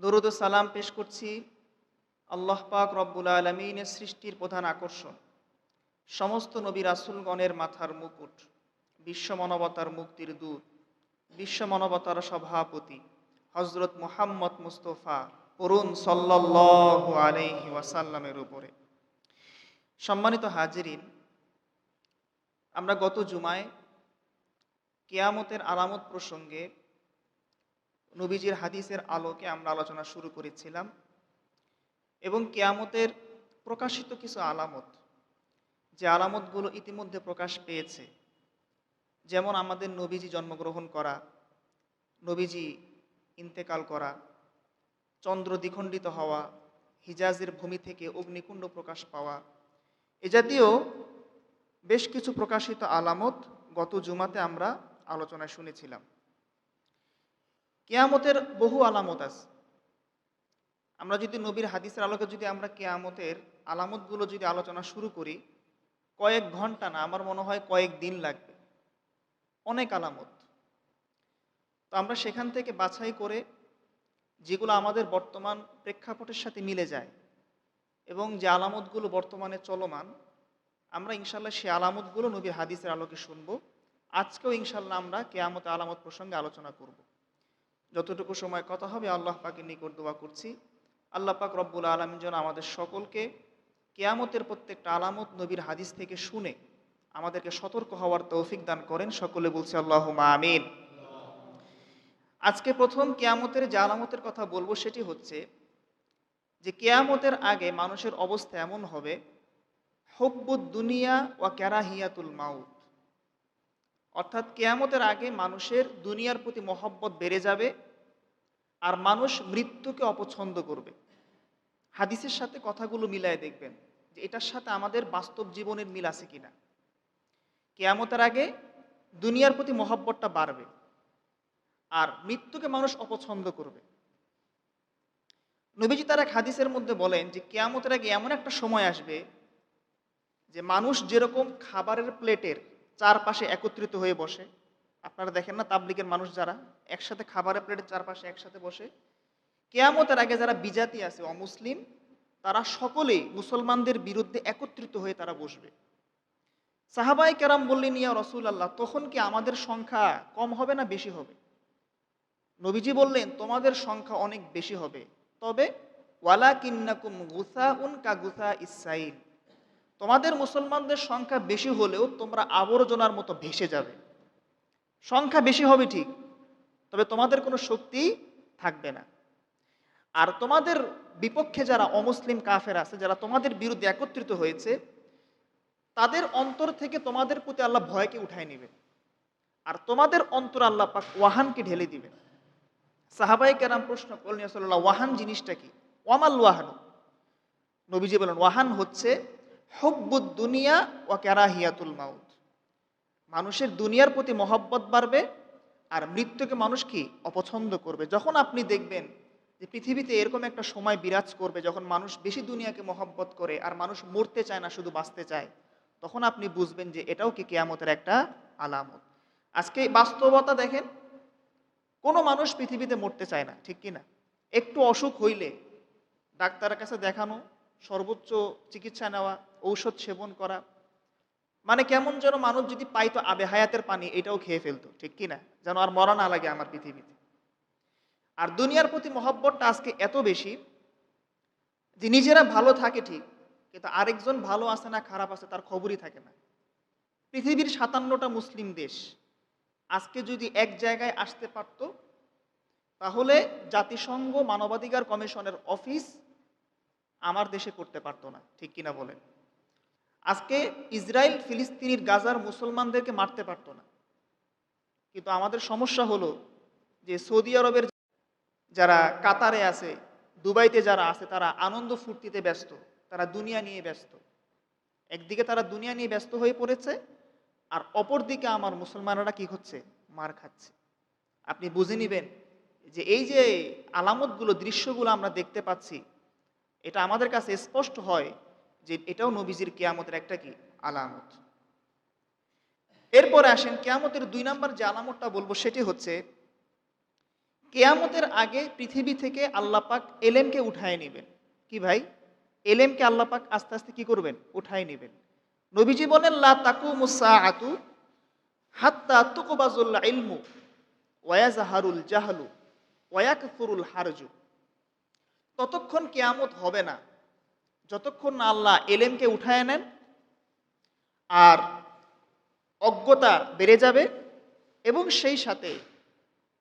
দরুদ সালাম পেশ করছি আল্লাহ পাক রব্বুল আলমিনের সৃষ্টির প্রধান আকর্ষণ। সমস্ত নবী রাসুলগণের মাথার মুকুট, বিশ্ব মানবতার মুক্তির দূত, বিশ্ব মানবতার সভাপতি হজরত মুহাম্মদ মুস্তফা অরুণ সাল্লাহ আলাইহি ওয়াসাল্লামের উপরে। সম্মানিত হাজিরিন, আমরা গত জুমায় কেয়ামতের আলামত প্রসঙ্গে নবীজির হাদিসের আলোকে আমরা আলোচনা শুরু করেছিলাম। এবং কেয়ামতের প্রকাশিত কিছু আলামত, যে আলামতগুলো ইতিমধ্যে প্রকাশ পেয়েছে। যেমন আমাদের নবীজি জন্মগ্রহণ করা, নবীজি ইন্তেকাল করা, চন্দ্র দ্বিখণ্ডিত হওয়া, হিজাজের ভূমি থেকে অগ্নিকুণ্ড প্রকাশ পাওয়া। এ জাতীয় বেশ কিছু প্রকাশিত আলামত গত জুমাতে আমরা আলোচনায় শুনেছিলাম। কেয়ামতের বহু আলামত আছে। আমরা যদি নবীর হাদিসের আলোকে যদি আমরা কেয়ামতের আলামতগুলো যদি আলোচনা শুরু করি, কয়েক ঘণ্টা না, আমার মনে হয় কয়েক দিন লাগবে। অনেক আলামত। তো আমরা সেখান থেকে বাছাই করে যেগুলো আমাদের বর্তমান প্রেক্ষাপটের সাথে মিলে যায় এবং যে আলামতগুলো বর্তমানে চলমান, আমরা ইনশাল্লাহ সেই আলামতগুলো নবীর হাদিসের আলোকে শুনব। আজকেও ইনশাল্লাহ আমরা কেয়ামত আলামত প্রসঙ্গে আলোচনা করব। যতটুকু সময় কথা হবে, আল্লাহ পাকের নিকট দোয়া করছি। আল্লাহ পাক রব্বুল আলম যেন আমাদের সকলকে কেয়ামতের প্রত্যেকটা আলামত নবীর হাদিস থেকে শুনে আমাদেরকে সতর্ক হওয়ার তৌফিক দান করেন। সকলে বলছে আল্লাহ আমিন। আজকে প্রথম কেয়ামতের যে আলামতের কথা বলব সেটি হচ্ছে যে কেয়ামতের আগে মানুষের অবস্থা এমন হবে, হব্বুদ দুনিয়া ও ক্যারাহিয়াতুল মাউত। অর্থাৎ কেয়ামতের আগে মানুষের দুনিয়ার প্রতি মহব্বত বেড়ে যাবে আর মানুষ মৃত্যুকে অপছন্দ করবে। হাদিসের সাথে কথাগুলো মিলায় দেখবেন যে এটার সাথে আমাদের বাস্তব জীবনের মিল আছে কিনা। কেয়ামতের আগে দুনিয়ার প্রতি মহব্বতটা বাড়বে আর মৃত্যুকে মানুষ অপছন্দ করবে। নবীজি তার এক হাদিসের মধ্যে বলেন যে কেয়ামতের আগে এমন একটা সময় আসবে যে মানুষ যেরকম খাবারের প্লেটের চারপাশে একত্রিত হয়ে বসে। আপনারা দেখেন না তাবলিকের মানুষ যারা একসাথে খাবারের প্লেটের চারপাশে একসাথে বসে। কেয়ামতের আগে যারা বিজাতি আছে, অমুসলিম, তারা সকলেই মুসলমানদের বিরুদ্ধে একত্রিত হয়ে তারা বসবে। সাহাবাই কেরাম বললেন, ইয়া রসুল আল্লাহ তখন কি আমাদের সংখ্যা কম হবে না বেশি হবে? নবীজি বললেন, তোমাদের সংখ্যা অনেক বেশি হবে। তবে ওয়ালা কিন্নাকুম গুসা উন কা গুসা ইসাইল তোমাদের মুসলমানদের সংখ্যা বেশি হলেও তোমরা আবর্জনার মতো ভেসে যাবে। সংখ্যা বেশি হবে ঠিক, তবে তোমাদের কোনো শক্তি থাকবে না। আর তোমাদের বিপক্ষে যারা অমুসলিম কাফের আছে, যারা তোমাদের বিরুদ্ধে একত্রিত হয়েছে, তাদের অন্তর থেকে তোমাদের প্রতি আল্লাহ ভয়কে উঠায় নেবে। আর তোমাদের অন্তর আল্লাহ পাক ওয়াহানকে ঢেলে দিবেন সাহাবাই কেরাম প্রশ্ন করলেন সাল্লাহ ওয়াহান জিনিসটা কি? ওয়ামাল ওয়াহান। নবীজি বলেন, ওয়াহান হচ্ছে হব্বুদ দুনিয়া ও ক্যারাহিয়াতুল মাউত। মানুষের দুনিয়ার প্রতি মহব্বত বাড়বে আর মৃত্যুকে মানুষ কি? অপছন্দ করবে। যখন আপনি দেখবেন যে পৃথিবীতে এরকম একটা সময় বিরাজ করবে যখন মানুষ বেশি দুনিয়াকে মহব্বত করে আর মানুষ মরতে চায় না, শুধু বাঁচতে চায়, তখন আপনি বুঝবেন যে এটাও কি কেয়ামতের একটা আলামত। আজকে বাস্তবতা দেখেন, কোনো মানুষ পৃথিবীতে মরতে চায় না, ঠিক কি না একটু অসুখ হইলে ডাক্তারের কাছে দেখানো সর্বোচ্চ চিকিৎসা নেওয়া, ঔষধ সেবন করা। মানে কেমন যেন মানুষ যদি পাইতো আবে হায়াতের পানি, এটাও খেয়ে ফেলতো, ঠিক কি না? যেন আর মরা না লাগে আমার পৃথিবীতে। আর দুনিয়ার প্রতি মহব্বতটা আজকে এত বেশি যে নিজেরা ভালো থাকে ঠিক, কিন্তু আরেকজন ভালো আছে না খারাপ আছে তার খবরই থাকে না। পৃথিবীর সাতান্নটা মুসলিম দেশ আজকে যদি এক জায়গায় আসতে পারত, তাহলে জাতিসংঘ মানবাধিকার কমিশনের অফিস আমার দেশে করতে পারতো না, ঠিক কিনা বলেন? আজকে ইসরায়েল ফিলিস্তিনির গাজার মুসলমানদেরকে মারতে পারতো না। কিন্তু আমাদের সমস্যা হলো যে সৌদি আরবের যারা কাতারে আছে, দুবাইতে যারা আছে, তারা আনন্দ ফুর্তিতে ব্যস্ত, তারা দুনিয়া নিয়ে ব্যস্ত। একদিকে তারা দুনিয়া নিয়ে ব্যস্ত হয়ে পড়েছে, আর অপর দিকে আমার মুসলমানরা কি হচ্ছে মার খাচ্ছে। আপনি বুঝে নেবেন যে এই যে আলামতগুলো, দৃশ্যগুলো আমরা দেখতে পাচ্ছি এটা আমাদের কাছে স্পষ্ট হয় যে এটাও নবীজির কেয়ামতের একটা কি? আলামত। এরপরে আসেন, কেয়ামতের দুই নম্বর যে আলামতটা বলব সেটি হচ্ছে, কেয়ামতের আগে পৃথিবী থেকে আল্লাহ পাক এলেমকে উঠায় নেবেন। কি ভাই? এলেমকে আল্লাহ পাক আস্তে আস্তে কি করবেন? উঠায় নেবেন। নবীজি বলেন, লা তাকু মুসাআতু হাত্তা তুকবাজুল ইলমু ওয়ায়াজাহারুল জাহলু ওয়ায়াকফুরুল হারজু। ততক্ষণ কেয়ামত হবে না। যতক্ষণ না আল্লাহ এলেমকে উঠায় নেন, আর অজ্ঞতা বেড়ে যাবে এবং সেই সাথে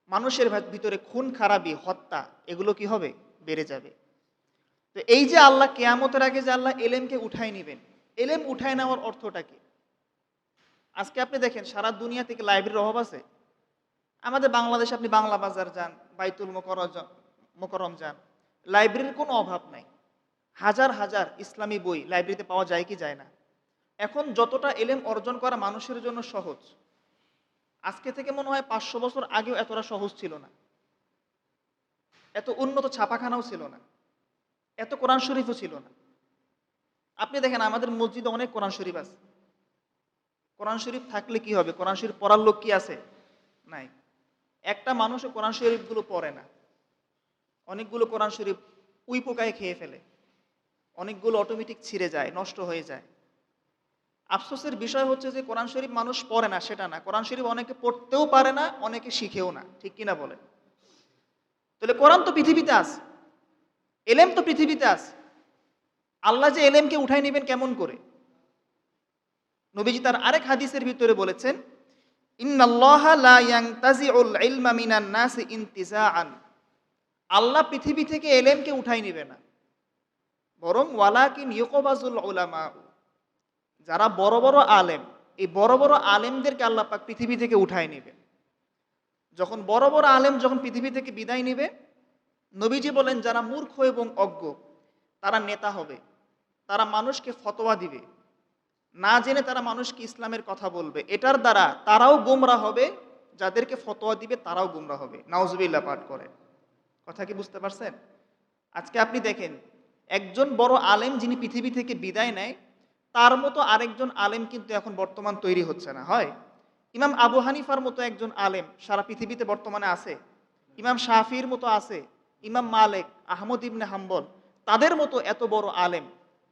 মানুষের ভিতরে খুন, খারাপি, হত্যা, এগুলো কি হবে? বেড়ে যাবে। তো এই যে আল্লাহ কেয়ামতের আগে যে আল্লাহ এলেমকে উঠায় নেবেন, এলেম উঠায় নেওয়ার অর্থটা কি? আজকে আপনি দেখেন, সারা দুনিয়া থেকে লাইব্রেরির অভাব আছে। আমাদের বাংলাদেশে আপনি বাংলা বাজার যান, বাইতুল মোকরম যান। লাইব্রেরির কোনো অভাব নাই। হাজার হাজার ইসলামী বই লাইব্রেরিতে পাওয়া যায় কি যায় না। এখন যতটা এলেম অর্জন করা মানুষের জন্য সহজ, আজকে থেকে মনে হয় পাঁচশো বছর আগেও এতটা সহজ ছিল না। এত উন্নত ছাপাখানাও ছিল না। এত কোরআন শরীফও ছিল না। আপনি দেখেন, আমাদের মসজিদে অনেক কোরআন শরীফ আছে। কোরআন শরীফ থাকলে কি হবে? কোরআন শরীফ পড়ার লোক কি আছে? নাই। একটা মানুষও কোরআন শরীফগুলো পড়ে না। অনেকগুলো কোরআন শরীফ উই পোকায় খেয়ে ফেলে। অনেকগুলো অটোমেটিক ছিঁড়ে যায়, নষ্ট হয়ে যায়। আফসোসের বিষয় হচ্ছে যে কোরআন শরীফ মানুষ পড়ে না, সেটা না। কোরআন শরীফ অনেকে পড়তেও পারে না, অনেকে শিখেও না। ঠিক কিনা বলে তাহলে কোরআন তো পৃথিবীতে আস এলেম তো পৃথিবীতে আস আল্লাহ যে এলেমকে উঠাই নেবেন কেমন করে? নবীজি তার আরেক হাদিসের ভিতরে বলেছেন, ইন্নাল্লাহা লা ইয়ানতাজিউল ইলমা মিনান নাসি ইনতিজাআন। আল্লাহ পৃথিবী থেকে এলেমকে উঠাই নেবে না। বরং ওয়ালাকিন ইউকবাজুল উলামা যারা বড় বড় আলেম, এই বড় বড় আলেমদেরকে আল্লাহ পাক পৃথিবী থেকে উঠাই নেবে। যখন বড় বড় আলেম যখন পৃথিবী থেকে বিদায় নেবে, নবীজি বলেন, যারা মূর্খ এবং অজ্ঞ, তারা নেতা হবে, তারা মানুষকে ফতোয়া দিবে। না জেনে তারা মানুষকে ইসলামের কথা বলবে। এটার দ্বারা তারাও গোমরা হবে, যাদেরকে ফতোয়া দিবে তারাও গোমরা হবে। নাউজুবিল্লাহ পাঠ করে কথা কি বুঝতে পারছেন? আজকে আপনি দেখেন, একজন বড় আলেম যিনি পৃথিবী থেকে বিদায় নেয়, তার মতো আরেকজন আলেম কিন্তু এখন বর্তমান তৈরি হচ্ছে না, হয়? ইমাম আবু হানিফার মতো একজন আলেম সারা পৃথিবীতে বর্তমানে আছে। ইমাম শাফির মতো আছে, ইমাম মালেক, আহমদ ইবনে হাম্বল, তাদের মতো এত বড় আলেম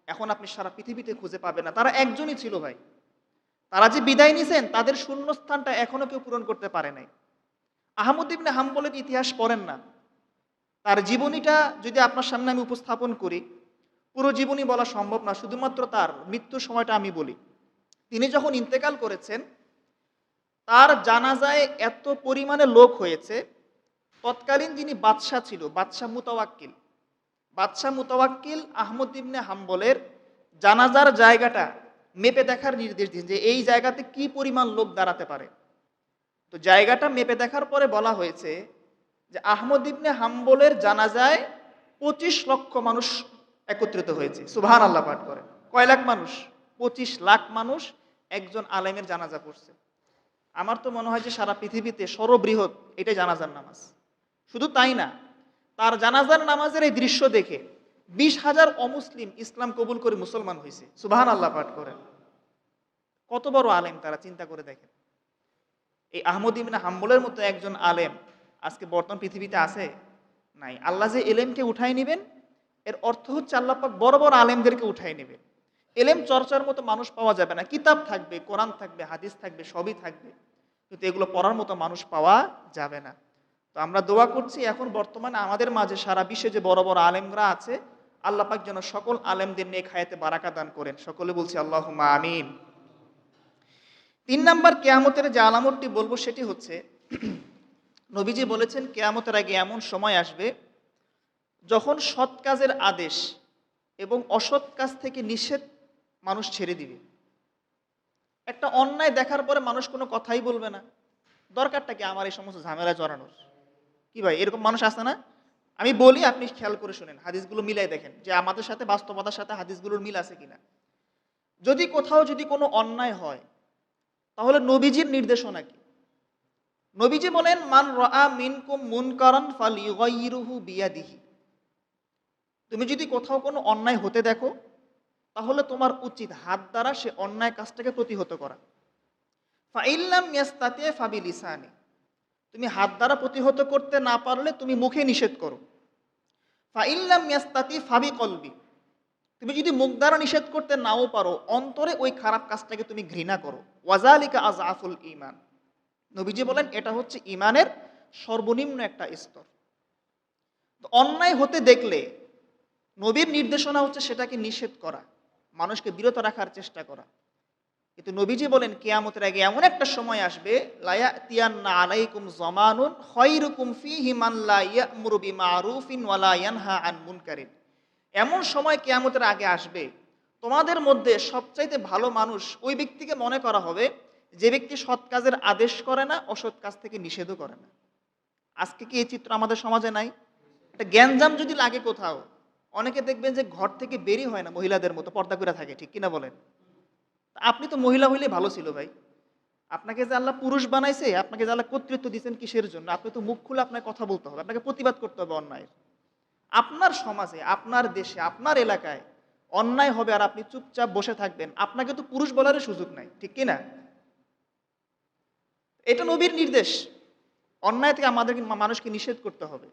এখন আপনি সারা পৃথিবীতে খুঁজে পাবেন না। তারা একজনই ছিল ভাই। তারা যে বিদায় নিছেন, তাদের শূন্যস্থানটা এখনও কেউ পূরণ করতে পারে নাই। আহমদ ইবনে হাম্বলের ইতিহাস পড়েন না। তার জীবনীটা যদি আপনার সামনে আমি উপস্থাপন করি, পুরো জীবনী বলা সম্ভব না, শুধুমাত্র তার মৃত্যুর সময়টা আমি বলি। তিনি যখন ইন্তেকাল করেছেন, তার জানাজায় এত পরিমাণে লোক হয়েছে, তৎকালীন যিনি বাদশাহ ছিল, বাদশাহ মুতাওয়াক্কিল। বাদশাহ মুতাওয়াক্কিল আহমদ ইবনে হাম্বলের জানাজার জায়গাটা মেপে দেখার নির্দেশ দিন যে এই জায়গাতে কি পরিমাণ লোক দাঁড়াতে পারে। তো জায়গাটা মেপে দেখার পরে বলা হয়েছে যে আহমদ ইবনে হাম্বলের জানাজায় পঁচিশ লক্ষ মানুষ একত্রিত হয়েছে। সুবহান আল্লাহ পাঠ করে। কয় লাখ মানুষ? পঁচিশ লাখ মানুষ একজন আলেমের জানাজা পড়ছে। আমার তো মনে হয় যে সারা পৃথিবীতে সর্ববৃহৎ এটাই জানাজার নামাজ। শুধু তাই না, তার জানাজার নামাজের এই দৃশ্য দেখে বিশ হাজার অমুসলিম ইসলাম কবুল করে মুসলমান হয়েছে। সুবহান আল্লাহ পাঠ করেন কত বড় আলেম তারা চিন্তা করে দেখেন। এই আহমদ ইবিন হাম্বলের মতো একজন আলেম আজকে বর্তমান পৃথিবীতে আছে? নাই। আল্লাহ যে এলেমকে উঠাই নেবেন, এর অর্থ হচ্ছে আল্লাহ পাক বড় বড় আলেমদেরকে উঠাই নেবে এলেম চর্চার মতো মানুষ পাওয়া যাবে না। কিতাব থাকবে, কোরআন থাকবে, হাদিস থাকবে, সবই থাকবে। কিন্তু এগুলো পড়ার মতো মানুষ পাওয়া যাবে না। তো আমরা দোয়া করছি, এখন বর্তমানে আমাদের মাঝে সারা বিশ্বে যে বড় বড় আলেমরা আছে, আল্লাহ পাক যেন সকল আলেমদের নিয়ে খায়াতে বারাকা দান করেন। সকলে বলছি আল্লাহ আমিন। তিন নাম্বার কেয়ামতের যে আলামতটি বলব, সেটি হচ্ছে নবীজি বলেছেন, কেয়ামতের আগে এমন সময় আসবে যখন সৎ কাজের আদেশ এবং অসৎ কাজ থেকে নিষেধ মানুষ ছেড়ে দিবে। একটা অন্যায় দেখার পরে মানুষ কোনো কথাই বলবে না। দরকারটা কি আমার এই সমস্ত ঝামেলা জড়ানোর? কি ভাই, এরকম মানুষ আসে না? আমি বলি, আপনি খেয়াল করে শুনেন, হাদিসগুলো মিলাই দেখেন যে আমাদের সাথে, বাস্তবতার সাথে হাদিসগুলোর মিল আছে কিনা। যদি কোথাও যদি কোনো অন্যায় হয়, তাহলে নবীজির নির্দেশনা কি? নবীজি বলেন, মান রা মিনকুম মুনকারান ফালিগাইরুহু বিয়াদিহি। তুমি যদি কোথাও কোনো অন্যায় হতে দেখো, তাহলে তোমার উচিত হাত দ্বারা সে অন্যায় কাজটাকে প্রতিহত করা। ফাইল্লাম ইয়াস্তাতে ফাবি লিসানি। তুমি হাত দ্বারা প্রতিহত করতে না পারলে তুমি মুখে নিষেধ করো। ফাইল্লাম ইয়াস্তাতি ফাবি কলবি। তুমি যদি মুখ দ্বারা নিষেধ করতে নাও পারো, অন্তরে ওই খারাপ কাজটাকে তুমি ঘৃণা করো। ওয়াজালিকা আজাফুল ইমান নবীজি বলেন, এটা হচ্ছে ইমানের সর্বনিম্ন একটা স্তর। অন্যায় হতে দেখলে নবীর নির্দেশনা হচ্ছে সেটাকে নিষেধ করা, মানুষকে বিরত রাখার চেষ্টা করা। কিন্তু নবীজি বলেন, কেয়ামতের আগে এমন একটা সময় আসবে, লায়া তিয়ান্না আলাইকুম জমানুন খয়রুকুম ফিহি মান লা ইয়ামুরু বিমারুফিন ওয়ালা আন মুনকারিন। এমন সময় কেয়ামতের আগে আসবে, তোমাদের মধ্যে সবচাইতে ভালো মানুষ ওই ব্যক্তিকে মনে করা হবে যে ব্যক্তি সৎ কাজের আদেশ করে না, অসৎ কাজ থেকে নিষেধও করে না। আজকে কি এই চিত্র আমাদের সমাজে নাই? একটা জ্ঞানজাম যদি লাগে কোথাও, অনেকে দেখবেন যে ঘর থেকে বেরি হয় না মহিলাদের মতো, পর্দা করে থাকে, ঠিক কিনা বলেন? আপনি তো মহিলা হইলে ভালো ছিল ভাই। আপনাকে যে আল্লাহ পুরুষ বানাইছে, আপনাকে যে আল্লাহ কর্তৃত্ব দিচ্ছেন কিসের জন্য? আপনি তো মুখ খুলে আপনাকে কথা বলতে হবে, আপনাকে প্রতিবাদ করতে হবে অন্যায়ের। আপনার সমাজে, আপনার দেশে, আপনার এলাকায় অন্যায় হবে আর আপনি চুপচাপ বসে থাকবেন। আপনাকে তো পুরুষ বলারই সুযোগ নাই, ঠিক কিনা? এটা নবীর নির্দেশ। অন্যায় থেকে আমাদেরকে মানুষকে নিষেধ করতে হবে।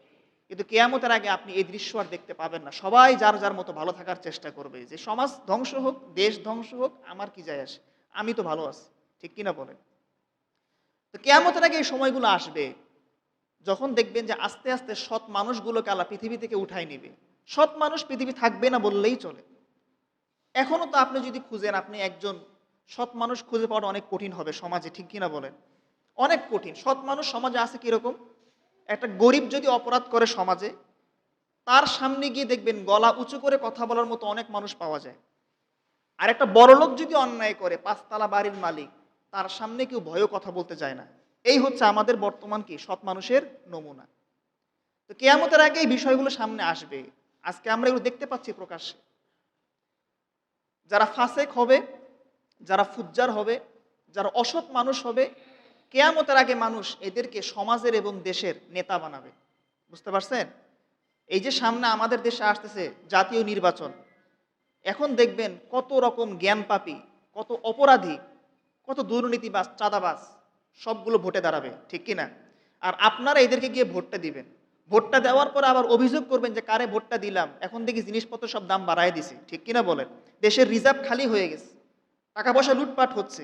কিন্তু কেয়ামতের আগে আপনি এই দৃশ্য আর দেখতে পাবেন না। সবাই যার যার মতো ভালো থাকার চেষ্টা করবে। যে সমাজ ধ্বংস হোক, দেশ ধ্বংস হোক, আমার কি যায় আসে? আমি তো ভালো আছি। ঠিক কিনা বলেন? তো কেয়ামতের আগে এই সময়গুলো আসবে। যখন দেখবেন যে আস্তে আস্তে সৎ মানুষগুলোকে আল্লাহ পৃথিবী থেকে উঠাই নিবে। সৎ মানুষ পৃথিবী থাকবে না বললেই চলে। এখনও তো আপনি যদি খুঁজেন, আপনি একজন সৎ মানুষ খুঁজে পাওয়াটা অনেক কঠিন হবে সমাজে। ঠিক কিনা বলেন? অনেক কঠিন। সৎ মানুষ সমাজে আছে কীরকম? একটা গরিব যদি অপরাধ করে সমাজে, তার সামনে গিয়ে দেখবেন গলা উঁচু করে কথা বলার মতো অনেক মানুষ পাওয়া যায়। আর একটা বড়লোক যদি অন্যায় করে, পাঁচতলা বাড়ির মালিক, তার সামনে কেউ ভয়ও কথা বলতে চায় না। এই হচ্ছে আমাদের বর্তমান কি? সৎ মানুষের নমুনা। তো কেয়ামতের আগে এই বিষয়গুলো সামনে আসবে। আজকে আমরা এগুলো দেখতে পাচ্ছি প্রকাশ্যে। যারা ফাসেক হবে, যারা ফুজ্জার হবে, যারা অসৎ মানুষ হবে কেয়ামতের আগে মানুষ এদেরকে সমাজের এবং দেশের নেতা বানাবে। বুঝতে পারছেন? এই যে সামনে আমাদের দেশে আসতেছে জাতীয় নির্বাচন, এখন দেখবেন কত রকম জ্ঞান পাপি, কত অপরাধী, কত দুর্নীতিবাজ চাঁদাবাস সবগুলো ভোটে দাঁড়াবে, ঠিক কিনা? আর আপনারা এদেরকে গিয়ে ভোটটা দিবেন। ভোটটা দেওয়ার পর আবার অভিযোগ করবেন যে, কারে ভোটটা দিলাম? এখন দেখি জিনিসপত্র সব দাম বাড়ায় দিছি। ঠিক কিনা বলেন? দেশের রিজার্ভ খালি হয়ে গেছে। টাকা পয়সা লুটপাট হচ্ছে।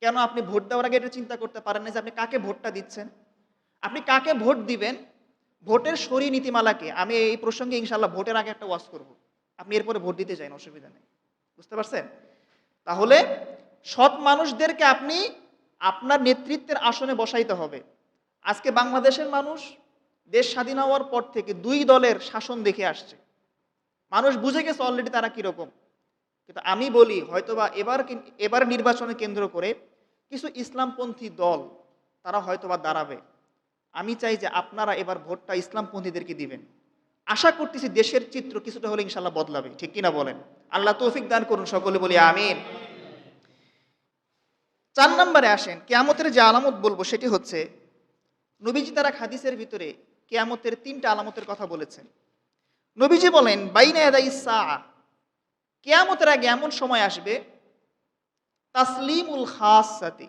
কেন আপনি ভোট দেওয়ার আগে এটা চিন্তা করতে পারেন না যে আপনি কাকে ভোটটা দিচ্ছেন? আপনি কাকে ভোট দিবেন? ভোটের সরি নীতিমালাকে আমি এই প্রসঙ্গে ইনশাল্লাহ ভোটের আগে একটা ওয়াশ করব। আপনি এরপরে ভোট দিতে চান অসুবিধা নেই। বুঝতে পারছেন? তাহলে সৎ মানুষদেরকে আপনি আপনার নেতৃত্বের আসনে বসাইতে হবে। আজকে বাংলাদেশের মানুষ দেশ স্বাধীন হওয়ার পর থেকে দুই দলের শাসন দেখে আসছে। মানুষ বুঝে গেছে অলরেডি তারা কীরকম। কিন্তু আমি বলি, হয়তোবা এবার এবার নির্বাচনে কেন্দ্র করে কিছু ইসলামপন্থী দল, তারা হয়তোবা দাঁড়াবে। আমি চাই যে আপনারা এবার ভোটটা ইসলামপন্থীদেরকে দিবেন। আশা করতেছি দেশের চিত্র কিছুটা হলে ইনশাল্লাহ বদলাবে। ঠিক কিনা বলেন? আল্লাহ তৌফিক দান করুন সকলে, বলি আমিন। চার নম্বরে আসেন, কেয়ামতের যে আলামত বলব সেটি হচ্ছে, নবীজি তারা হাদিসের ভিতরে কেয়ামতের তিনটা আলামতের কথা বলেছেন। নবীজি বলেন, বাইনা সা কেয়ামতের আগে এমন সময় আসবে তাসলিমুল খাসাতি।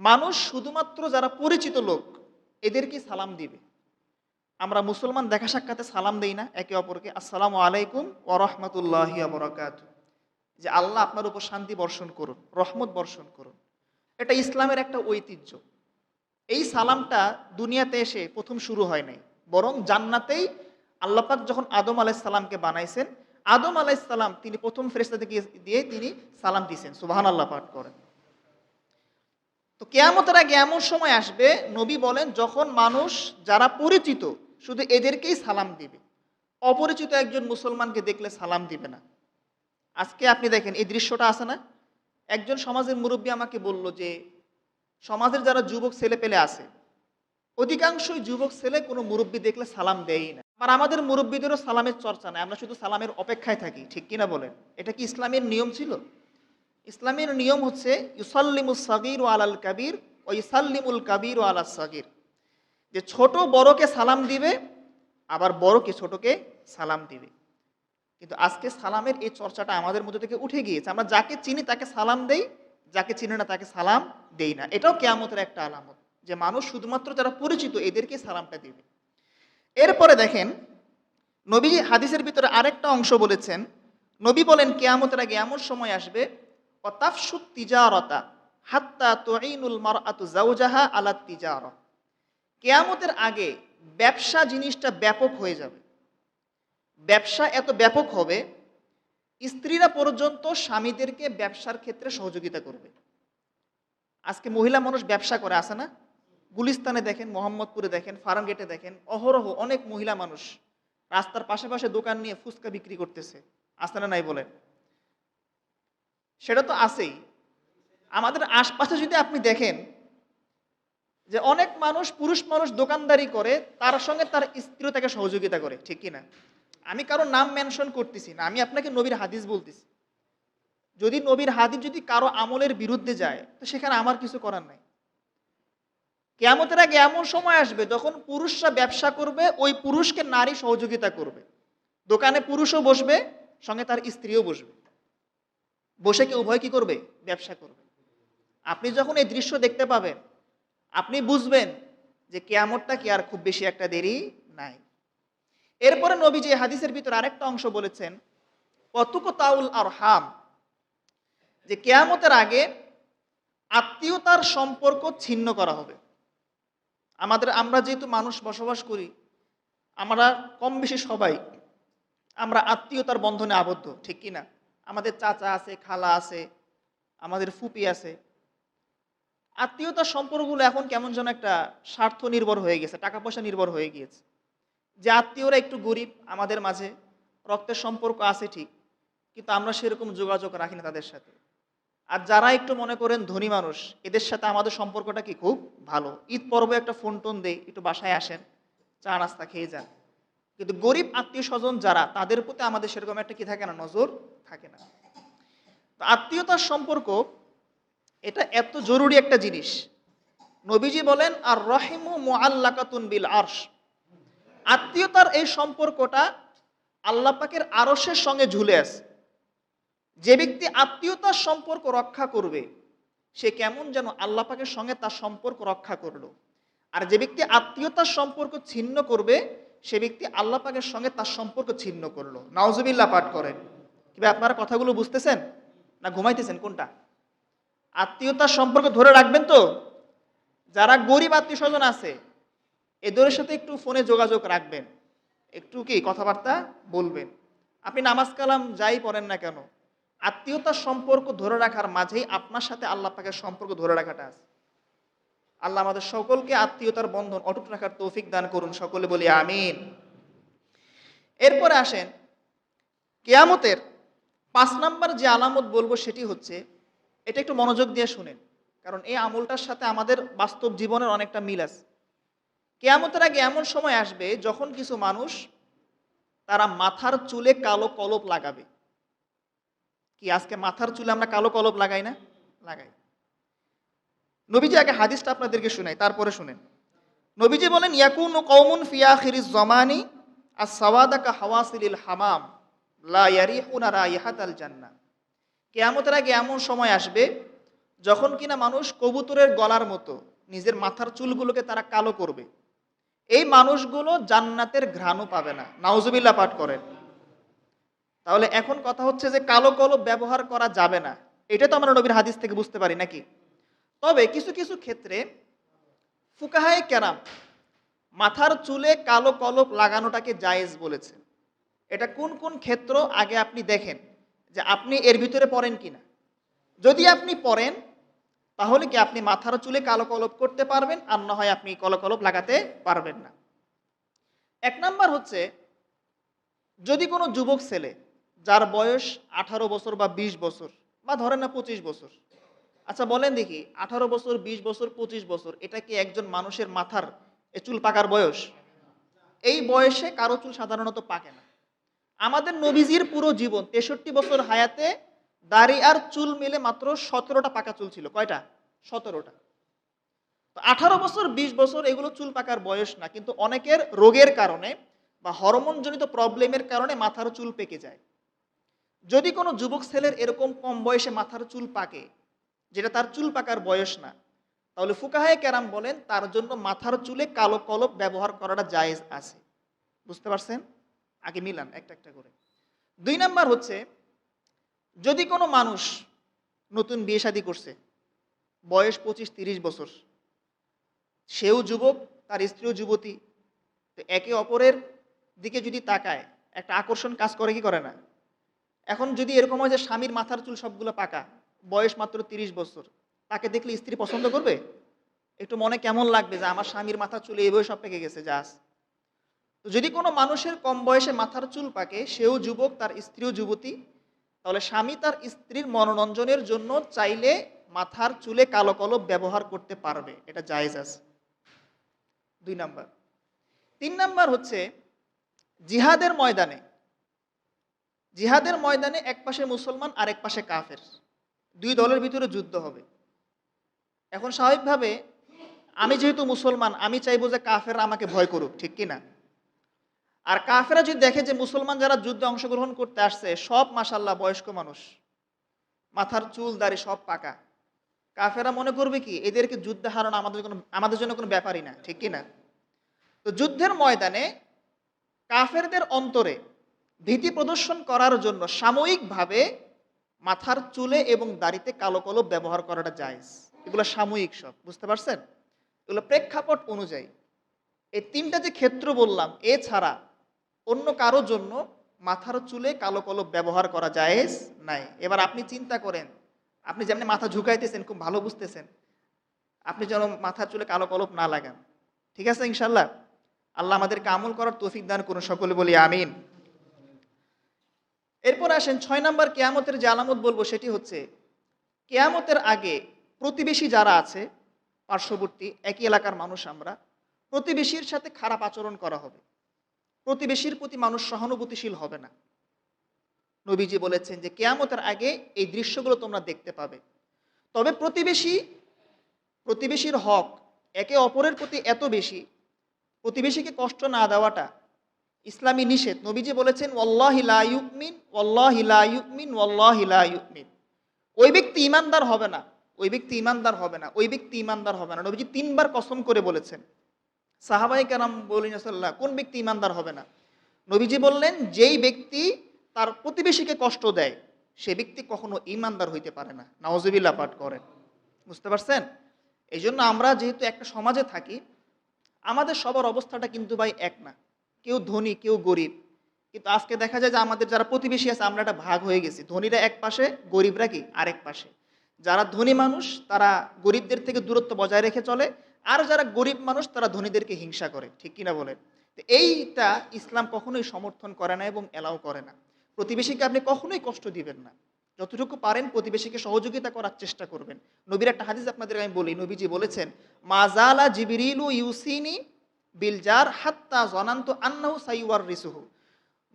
মানুষ শুধুমাত্র যারা পরিচিত লোক এদেরকে সালাম দিবে। আমরা মুসলমান দেখা সাক্ষাতে সালাম দেই না, একে অপরকে। আসসালামু আলাইকুম ও রহমতুল্লাহ বরকাত যে আল্লাহ আপনার উপর শান্তি বর্ষণ করুন, রহমত বর্ষণ করুন। এটা ইসলামের একটা ঐতিহ্য। এই সালামটা দুনিয়াতে এসে প্রথম শুরু হয় নাই। বরং জান্নাতেই আল্লাপাক যখন আদম আলাইসাল্লামকে বানাইছেন আদম আলাইসাল্লাম তিনি প্রথম ফেরেস্তাদেরকে দিয়ে তিনি সালাম দিয়েছেন। সুবাহান আল্লাহ পাঠ করেন। তো কেয়ামতের আগে এমন সময় আসবে, নবী বলেন, যখন মানুষ যারা পরিচিত, শুধু এদেরকেই সালাম দিবে। অপরিচিত একজন মুসলমানকে দেখলে সালাম দিবে না। আজকে আপনি দেখেন, এই দৃশ্যটা আছে না? একজন সমাজের মুরব্বী আমাকে বলল যে, সমাজের যারা যুবক ছেলে পেলে আছে, অধিকাংশই যুবক ছেলে কোনো মুরব্বী দেখলে সালাম দেয়ই না। আর আমাদের মুরব্বীদেরও সালামের চর্চা নাই, আমরা শুধু সালামের অপেক্ষায় থাকি, ঠিক কিনা বলেন? এটা কি ইসলামের নিয়ম ছিল? ইসলামের নিয়ম হচ্ছে ইউসাল্লিমুল সাগির ও আলাল কাবির ও ইসাল্লিমুল কাবির ও আলাল সাগির। যে ছোট বড়কে সালাম দিবে, আবার বড়কে ছোটকে সালাম দিবে। কিন্তু আজকে সালামের এই চর্চাটা আমাদের মধ্যে থেকে উঠে গিয়েছে। আমরা যাকে চিনি তাকে সালাম দেই, যাকে চিনি না তাকে সালাম দেই না। এটাও কেয়ামতের একটা আলামত। যে মানুষ শুধুমাত্র যারা পরিচিত এদেরকে সালামটা দিবে। এরপরে দেখেন, নবী হাদিসের ভিতরে আরেকটা অংশ বলেছেন, নবী বলেন, কেয়ামতের আগে এমন সময় আসবে, অতাফসুত তিজারতা, হাত্তা তোইনুল মারআতু জাওজাহা আলা তিজারা। কেয়ামতের আগে ব্যবসা জিনিসটা ব্যাপক হয়ে যাবে। ব্যবসা এত ব্যাপক হবে, স্ত্রীরা পর্যন্ত স্বামীদেরকে ব্যবসার ক্ষেত্রে সহযোগিতা করবে। আজকে মহিলা মানুষ ব্যবসা করে আসে না? গুলিস্তানে দেখেন, মোহাম্মদপুরে দেখেন ফার্মগেটে দেখেন, অহরহ অনেক মহিলা মানুষ রাস্তার পাশে দোকান নিয়ে ফুচকা বিক্রি করতেছে। আসে না নাই বলেন? সেটা তো আছেই। আমাদের আশপাশে যদি আপনি দেখেন যে অনেক মানুষ, পুরুষ মানুষ দোকানদারি করে, তার সঙ্গে তার স্ত্রীও তাকে সহযোগিতা করে, ঠিক কি না আমি কারও নাম মেনশন করতেছি না, আমি আপনাকে নবীর হাদিস বলতেছি। যদি নবীর হাদিস যদি কারও আমলের বিরুদ্ধে যায়, তো সেখানে আমার কিছু করার নাই। কেয়ামতের আগে এমন সময় আসবে যখন পুরুষরা ব্যবসা করবে, ওই পুরুষকে নারী সহযোগিতা করবে। দোকানে পুরুষও বসবে, সঙ্গে তার স্ত্রীও বসবে। বসে কি উভয় কি করবে? ব্যবসা করবে। আপনি যখন এই দৃশ্য দেখতে পাবেন, আপনি বুঝবেন যে কেয়ামতটা কি আর খুব বেশি একটা দেরি নাই। এরপরে নবী যে হাদিসের ভিতর আরেকটা অংশ বলেছেন কতুক তাউল আর হাম যে কেয়ামতের আগে আত্মীয়তার সম্পর্ক ছিন্ন করা হবে। আমাদের, আমরা যেহেতু মানুষ বসবাস করি, আমরা কম বেশি সবাই আমরা আত্মীয়তার বন্ধনে আবদ্ধ, ঠিক কি না আমাদের চাচা আছে, খালা আছে, আমাদের ফুপি আছে। আত্মীয়তার সম্পর্কগুলো এখন কেমন যেন একটা স্বার্থ নির্ভর হয়ে গেছে টাকা পয়সা নির্ভর হয়ে গিয়েছে। যে আত্মীয়রা একটু গরিব, আমাদের মাঝে রক্তের সম্পর্ক আছে ঠিক, কিন্তু আমরা সেরকম যোগাযোগ রাখি না তাদের সাথে। আর যারা একটু মনে করেন ধনী মানুষ, এদের সাথে আমাদের সম্পর্কটা কি? খুব ভালো। ঈদ পর্বে একটা ফোন টোন দেই, একটু বাসায় আসেন, চা নাস্তা খেয়ে যান। কিন্তু গরিব আত্মীয় স্বজন যারা, তাদের প্রতি আমাদের সেরকম একটা কি থাকে না? নজর থাকে না। তো আত্মীয়তার সম্পর্ক, এটা এত জরুরি একটা জিনিস। নবীজি বলেন, আর রহিমু মোয়াল্লাকাতুন বিল আরশ। আত্মীয়তার এই সম্পর্কটা আল্লাহ পাকের আরসের সঙ্গে ঝুলে আছে। যে ব্যক্তি আত্মীয়তার সম্পর্ক রক্ষা করবে, সে কেমন যেন আল্লাহ পাকের সঙ্গে তার সম্পর্ক রক্ষা করল। আর যে ব্যক্তি আত্মীয়তার সম্পর্ক ছিন্ন করবে, সে ব্যক্তি আল্লাহ পাকের সঙ্গে তার সম্পর্ক ছিন্ন করল। নাওজবিল্লা পাঠ করেন। কীভাবে আপনারা কথাগুলো বুঝতেছেন? না ঘুমাইতেছেন? কোনটা? আত্মীয়তার সম্পর্ক ধরে রাখবেন তো। যারা গরিব আত্মীয় স্বজন আছে, এদের সাথে একটু ফোনে যোগাযোগ রাখবেন। একটু কি কথাবার্তা বলবেন। আপনি নামাজ কালাম যাই পড়েন না কেন আত্মীয়তার সম্পর্ক ধরে রাখার মাঝেই আপনার সাথে আল্লাহ পাকের সম্পর্ক ধরে রাখাটা আছে। আল্লাহ আমাদের সকলকে আত্মীয়তার বন্ধন অটুট রাখার তৌফিক দান করুন, সকলে বলি আমিন। এরপরে আসেন, কেয়ামতের পাঁচ নাম্বার যে আলামত বলব সেটি হচ্ছে, এটা একটু মনোযোগ দিয়ে শুনেন, কারণ এই আমলটার সাথে আমাদের বাস্তব জীবনের অনেকটা মিল আছে। কেয়ামতের আগে এমন সময় আসবে যখন কিছু মানুষ তারা মাথার চুলে কালো কলপ লাগাবে। কি আজকে মাথার চুলে আমরা কালো কলপ লাগাই না? লাগাই। নবীজি আগে হাদিসটা আপনাদেরকে শোনাই, তারপরে শুনেন। নবীজি বলেন, ইয়াকুন কৌমুন ফিয়াখির জমানি আর সাওয়াদাকা হাওয়াসিলিল হামাম জান্নাহ। কেয়ামতের আগে এমন সময় আসবে যখন কিনা মানুষ কবুতরের গলার মতো নিজের মাথার চুলগুলোকে তারা কালো করবে। এই মানুষগুলো জান্নাতের ঘ্রাণও পাবে না। নাউজুবিল্লা পাঠ করেন। তাহলে এখন কথা হচ্ছে যে কালো কলব ব্যবহার করা যাবে না। এটা তো আমরা নবীর হাদিস থেকে বুঝতে পারি, নাকি? তবে কিছু কিছু ক্ষেত্রে ফুকাহায় কেরাম মাথার চুলে কালো কলপ লাগানোটাকে জায়েজ বলেছে। এটা কোন কোন ক্ষেত্র? আগে আপনি দেখেন যে আপনি এর ভিতরে পড়েন কিনা। যদি আপনি পড়েন, তাহলে কি আপনি মাথার চুলে কালো কলপ করতে পারবেন? আর না হয় আপনি কালো কলপ লাগাতে পারবেন না। এক নাম্বার হচ্ছে, যদি কোনো যুবক ছেলে যার বয়স আঠারো বছর বা ২০ বছর, বা ধরেন না পঁচিশ বছর। আচ্ছা বলেন দেখি, আঠারো বছর ২০ বছর, পঁচিশ বছর, এটা কি একজন মানুষের মাথার চুল পাকার বয়স? এই বয়সে কারও চুল সাধারণত পাকে না। আমাদের নবীজির পুরো জীবন, তেষট্টি বছর হায়াতে দাড়ি আর চুল মিলে মাত্র সতেরোটা পাকা চুল ছিল। কয়টা? সতেরোটা। তো আঠারো বছর ২০ বছর এগুলো চুল পাকার বয়স না, কিন্তু অনেকের রোগের কারণে বা হরমোনজনিত প্রবলেমের কারণে মাথার চুল পেকে যায়। যদি কোনো যুবক ছেলের এরকম কম বয়সে মাথার চুল পাকে, যেটা তার চুল পাকার বয়স না, তাহলে ফুকাহায় ক্যারাম বলেন তার জন্য মাথার চুলে কালো কলপ ব্যবহার করাটা জায়েজ আছে। বুঝতে পারছেন? আগে মিলান একটা একটা করে। দুই নাম্বার হচ্ছে, যদি কোনো মানুষ নতুন বিয়ে শাদী করছে, বয়স পঁচিশ তিরিশ বছর, সেও যুবক, তার স্ত্রীও যুবতী, তো একে অপরের দিকে যদি তাকায়, একটা আকর্ষণ কাজ করে কি করে না? এখন যদি এরকম হয় যে স্বামীর মাথার চুল সবগুলো পাকা, বয়স মাত্র তিরিশ বছর, তাকে দেখলে স্ত্রী পছন্দ করবে? একটু মনে কেমন লাগবে যে আমার স্বামীর মাথার চুল এই বয়স সব পেকে গেছে, যাস। তো যদি কোনো মানুষের কম বয়সে মাথার চুল পাকে, সেও যুবক, তার স্ত্রীও যুবতী, তাহলে স্বামী তার স্ত্রীর মনোরঞ্জনের জন্য চাইলে মাথার চুলে কালো কলপ ব্যবহার করতে পারবে। এটা জায়েজ আছে। দুই নাম্বার। তিন নাম্বার হচ্ছে জিহাদের ময়দানে জিহাদের ময়দানে এক পাশে মুসলমান আর এক পাশে কাফের। দুই দলের ভিতরে যুদ্ধ হবে। এখন স্বাভাবিকভাবে আমি যেহেতু মুসলমান, আমি চাইব যে কাফেররা আমাকে ভয় করুক, ঠিক কি না? আর কাফেরা যদি দেখে যে মুসলমান যারা যুদ্ধে অংশগ্রহণ করতে আসছে, সব মাসাল্লাহ বয়স্ক মানুষ। মাথার চুল, দাড়ি সব পাকা। কাফেরা মনে করবে কি, এদেরকে যুদ্ধে হারানো আমাদের কোনো, আমাদের জন্য কোনো ব্যাপারই না, ঠিক কি না? তো যুদ্ধের ময়দানে কাফেরদের অন্তরে ভীতি প্রদর্শন করার জন্য সাময়িকভাবে মাথার চুলে এবং দাড়িতে কালো কলপ ব্যবহার করাটা জায়েজ। এগুলো সাময়িক সব, বুঝতে পারছেন? এগুলো প্রেক্ষাপট অনুযায়ী। এই তিনটা যে ক্ষেত্র বললাম, এছাড়া অন্য কারও জন্য মাথার চুলে কালো কলপ ব্যবহার করা জায়েজ নাই। এবার আপনি চিন্তা করেন, আপনি যেমনি মাথা ঝুঁকাইতেছেন, খুব ভালো বুঝতেছেন, আপনি যেন মাথার চুলে কালো কলপ না লাগান। ঠিক আছে ইনশাল্লাহ আল্লাহ আমাদেরকে আমল করার তৌফিক দান করুন সকলে বলি আমিন। এরপর আসেন ছয় নম্বর কেয়ামতের যে আলামত বলব সেটি হচ্ছে, কেয়ামতের আগে প্রতিবেশী যারা আছে, পার্শ্ববর্তী একই এলাকার মানুষ আমরা, প্রতিবেশীর সাথে খারাপ আচরণ করা হবে। প্রতিবেশীর প্রতি মানুষ সহানুভূতিশীল হবে না। নবীজি বলেছেন যে, কেয়ামতের আগে এই দৃশ্যগুলো তোমরা দেখতে পাবে। তবে প্রতিবেশী, প্রতিবেশীর হক একে অপরের প্রতি এত বেশি, প্রতিবেশীকে কষ্ট না দেওয়াটা ইসলামী নিষেধ। নবীজি বলেছেন, ওয়াল্লাহ ওয়াল্লাহ ইউকমিন ওই ব্যক্তি ইমানদার হবে না, ওই ব্যক্তি ইমানদার হবে না, ওই ব্যক্তি ইমানদার হবে না। নবীজি তিনবার কসম করে বলেছেন। সাহাবাই কারাম বলিন কোন ব্যক্তি ইমানদার হবে না? নবীজি বললেন, যেই ব্যক্তি তার প্রতিবেশীকে কষ্ট দেয়, সে ব্যক্তি কখনো ইমানদার হইতে পারে না। নওয়াজবিল্লা পাঠ করেন। বুঝতে পারছেন? এই জন্য আমরা যেহেতু একটা সমাজে থাকি, আমাদের সবার অবস্থাটা কিন্তু ভাই এক না। কেউ ধনী, কেউ গরিব। কিন্তু আজকে দেখা যায় যে আমাদের যারা প্রতিবেশী আছে, আমরা একটা ভাগ হয়ে গেছি। ধনীরা এক পাশে, গরিবরা কি আরেক পাশে। যারা ধনী মানুষ, তারা গরিবদের থেকে দূরত্ব বজায় রেখে চলে, আর যারা গরিব মানুষ, তারা ধনীদেরকে হিংসা করে। ঠিক কিনা বলেন? তো এইটা ইসলাম কখনোই সমর্থন করে না এবং এলাও করে না। প্রতিবেশীকে আপনি কখনোই কষ্ট দিবেন না। যতটুকু পারেন প্রতিবেশীকে সহযোগিতা করার চেষ্টা করবেন। নবীর একটা হাদিস আপনাদের আমি বলি, নবীজি বলেছেন মাজালা জিবিরিলু ইউসিনি বিলজার হাত্তা জনান্ত আন্নাহু সাইওয়ার রিসুহু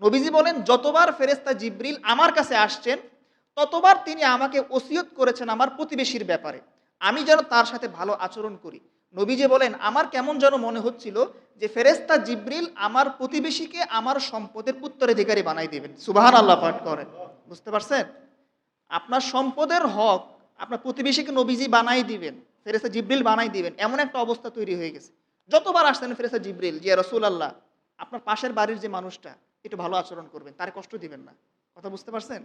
নবীজি বলেন, যতবার ফেরেস্তা জিব্রিল আমার কাছে আসছেন, ততবার তিনি আমাকে ওসিয়ত করেছেন আমার প্রতিবেশীর ব্যাপারে। আমি যেন তার সাথে ভালো আচরণ করি। নবীজি বলেন, আমার কেমন যেন মনে হচ্ছিল যে ফেরেস্তা জিব্রিল আমার প্রতিবেশীকে আমার সম্পদের উত্তরাধিকারী বানাই দেবেন। সুবাহান আল্লাহ পাঠ করেন। বুঝতে পারছেন? আপনার সম্পদের হক আপনার প্রতিবেশীকে নবীজি বানাই দিবেন ফেরেস্তা জিব্রিল বানাই দিবেন, এমন একটা অবস্থা তৈরি হয়ে গেছে। যতবার আসতেন ফেরেস্তা জিব্রিল যে রসুল আল্লাহ আপনার পাশের বাড়ির যে মানুষটা একটু ভালো আচরণ করবেন, তার কষ্ট দিবেন না। কথা বুঝতে পারছেন?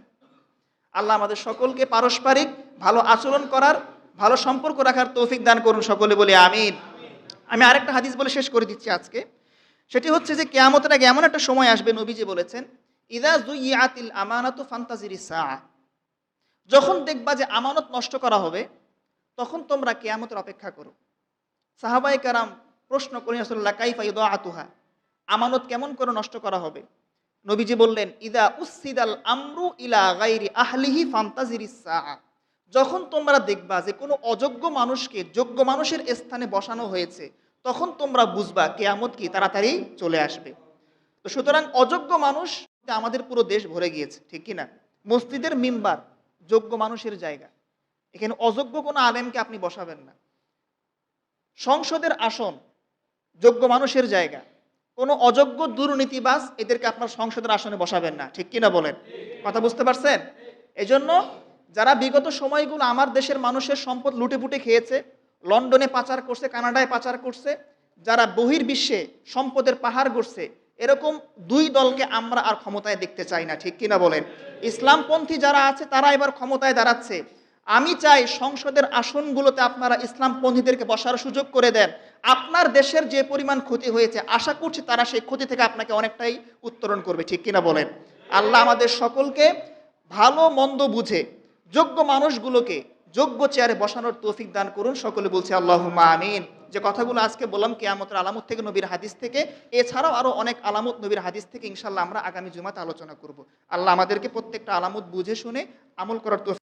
আল্লাহ আমাদের সকলকে পারস্পরিক ভালো আচরণ করার, ভালো সম্পর্ক রাখার তৌফিক দান করুন সকলে বলে আমিন। আমি আরেকটা হাদিস বলে শেষ করে দিচ্ছি আজকে। সেটি হচ্ছে যে কেয়ামতের আগে এমন একটা সময় আসবে, নবীজি বলেছেন, ইদা জুইয়াতিল আমানাতু ফান্তাজিরি সা যখন দেখবা যে আমানত নষ্ট করা হবে, তখন তোমরা কেয়ামতের অপেক্ষা করো। সাহাবাই কারাম প্রশ্ন করি আসল্লাহ কাইফা ইদা আতুহা আমানত কেমন করে নষ্ট করা হবে? নবীজি বললেন, ইদা উসিদাল আমরু ইলা গাইরি আহলিহি ফান্তাজিরি যখন তোমরা দেখবা যে কোনো অযোগ্য মানুষকে, যোগ্য মানুষের স্থানে বসানো হয়েছে, তখন তোমরা বুঝবা কেয়ামত কি তাড়াতাড়ি চলে আসবে। তো সুতরাং অযোগ্য মানুষ আমাদের পুরো দেশ ভরে গিয়েছে, ঠিক কি না? মসজিদের মিম্বার, যোগ্য মানুষের জায়গা। এখানে অযোগ্য কোনো আলেমকে আপনি বসাবেন না। সংসদের আসন, যোগ্য মানুষের জায়গা। কোনো অযোগ্য দুর্নীতিবাস এদেরকে আপনার সংসদের আসনে বসাবেন না। ঠিক কিনা বলেন? কথা বুঝতে পারছেন? এজন্য যারা বিগত সময়গুলো আমার দেশের মানুষের সম্পদ লুটেপুটে খেয়েছে, লন্ডনে পাচার করছে, কানাডায় পাচার করছে, যারা বহির্বিশ্বে সম্পদের পাহাড় গড়ছে, এরকম দুই দলকে আমরা আর ক্ষমতায় দেখতে চাই না। ঠিক কিনা বলেন? ইসলামপন্থী যারা আছে, তারা এবার ক্ষমতায় দাঁড়াচ্ছে। আমি চাই সংসদের আসনগুলোতে আপনারা ইসলামপন্থীদেরকে বসার সুযোগ করে দেন। আপনার দেশের যে পরিমাণ ক্ষতি হয়েছে, আশা করছি তারা সেই ক্ষতি থেকে আপনাকে অনেকটাই উত্তরণ করবে, ঠিক কিনা বলেন? আল্লাহ আমাদের সকলকে ভালো, মন্দ বুঝে, যোগ্য মানুষগুলোকে যোগ্য চেয়ারে বসানোর তৌফিক দান করুন। সকলে বলছে আল্লাহ আমিন। যে কথাগুলো আজকে বললাম কেয়ামতের আলামত থেকে, নবীর হাদিস থেকে, এছাড়াও আরও অনেক আলামত নবীর হাদিস থেকে ইনশাল্লাহ আমরা আগামী জুমাতে আলোচনা করব। আল্লাহ আমাদেরকে প্রত্যেকটা আলামত বুঝে শুনে আমল করার তৌফিক